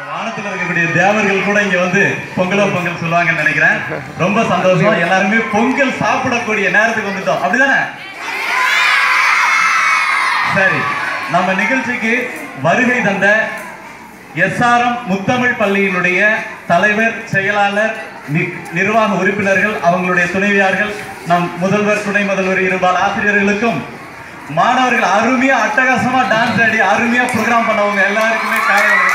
வானத்தில் இருக்கக்கூடிய தேவர்கள் கூட இங்க வந்து பொங்கலோ பொங்கல் சொல்லுவாங்கன்னு நினைக்கிறேன். ரொம்ப சந்தோஷம். எல்லாருமே பொங்கல் சாப்பிடக்கூடிய நேரத்துக்கு வந்துட்டோம். அப்படிதானே? சரி. நம்ம நிகழ்ச்சிக்கு வருகை தந்த எஸ்ஆர்எம் முத்தமிழ் பள்ளியினுடைய தலைவர் செயலாளர் நி- நிர்வாக உறுப்பினர்கள் அவங்களுடைய துணைவியார்கள் நம் முதல்வர் துணை முதல்வர் இருபால் ஆசிரியர்களுக்கும் மாணவர்கள் அருமையா அட்டகாசமா டான்ஸ் ஆடி அருமையா ப்ரோக்ராம் பண்ணவங்க எல்லாருக்குமே காயம்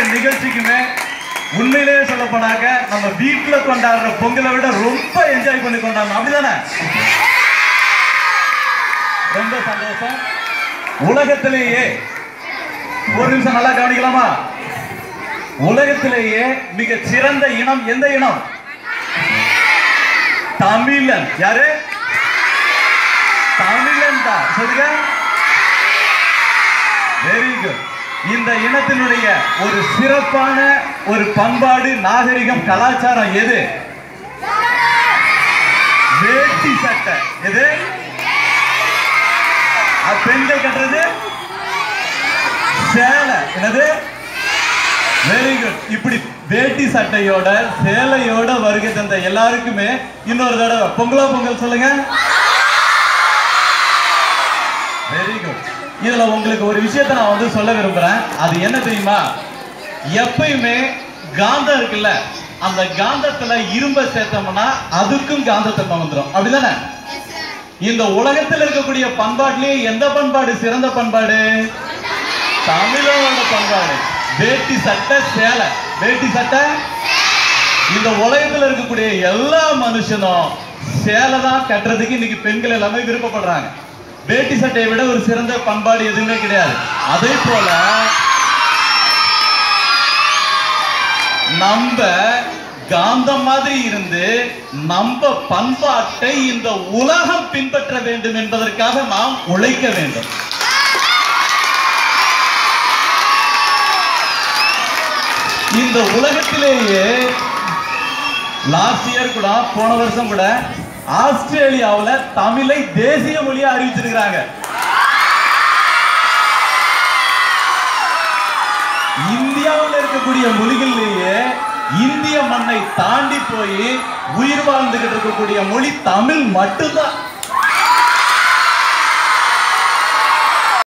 ஒவ்வொரு நிகழ்ச்சிக்குமே உண்மையிலேயே சொல்ல போனாக்க நம்ம வீட்டுல கொண்டாடுற பொங்கலை விட ரொம்ப என்ஜாய் பண்ணி கொண்டாடணும். அப்படிதானே? ரொம்ப சந்தோஷம். உலகத்திலேயே ஒரு நிமிஷம் நல்லா கவனிக்கலாமா? உலகத்திலேயே மிக சிறந்த இனம் எந்த இனம்? தமிழன். யாரு? தமிழன் தான். சொல்லுங்க வெரி குட் இந்த இனத்தினுடைய ஒரு சிறப்பான ஒரு பண்பாடு நாகரிகம் கலாச்சாரம் எது? வேட்டி சட்டை. எது? பெண்கள் கட்டுறது? சேலை. என்னது? வெரி குட் இப்படி வேட்டி சட்டையோட சேலையோட வருகை தந்த எல்லாருக்குமே இன்னொரு தடவை பொங்கலா பொங்கல் சொல்லுங்க. இதுல உங்களுக்கு ஒரு விஷயத்தை நான் வந்து சொல்ல விரும்புறேன். அது என்ன தெரியுமா? எப்பயுமே காந்தம் இருக்குல்ல அந்த காந்தத்துல இரும்ப சேர்த்தோம்னா அதுக்கும் காந்தத்தன்மை வந்துடும் அப்படிதானே? இந்த உலகத்தில் இருக்கக்கூடிய பண்பாட்டிலேயே எந்த பண்பாடு? சிறந்த பண்பாடு? தமிழோட பண்பாடு. வேட்டி சட்டை சேலை. வேட்டி சட்டை? இந்த உலகத்துல இருக்கக்கூடிய எல்லா மனுஷனும் சேலை தான் கட்டுறதுக்கு இன்னைக்கு பெண்கள் எல்லாமே விருப்பப்படுறாங்க. வேட்டி சட்டையை விட ஒரு சிறந்த பண்பாடு எதுவுமே கிடையாது. அதே போல நம்ம காந்தம் மாதிரி இருந்து நம்ம பண்பாட்டை இந்த உலகம் பின்பற்ற வேண்டும் என்பதற்காக நாம் உழைக்க வேண்டும். இந்த உலகத்திலேயே லாஸ்ட் இயர் கூட போன வருஷம் கூட ஆஸ்திரேலியாவில் தமிழை தேசிய மொழியா அறிவிச்சிருக்கிறாங்க. இந்தியாவில் இருக்கக்கூடிய மொழிகளிலேயே இந்திய மண்ணை தாண்டி போய் உயிர் வாழ்ந்துகிட்டு இருக்கக்கூடிய மொழி தமிழ் மட்டும்தான்.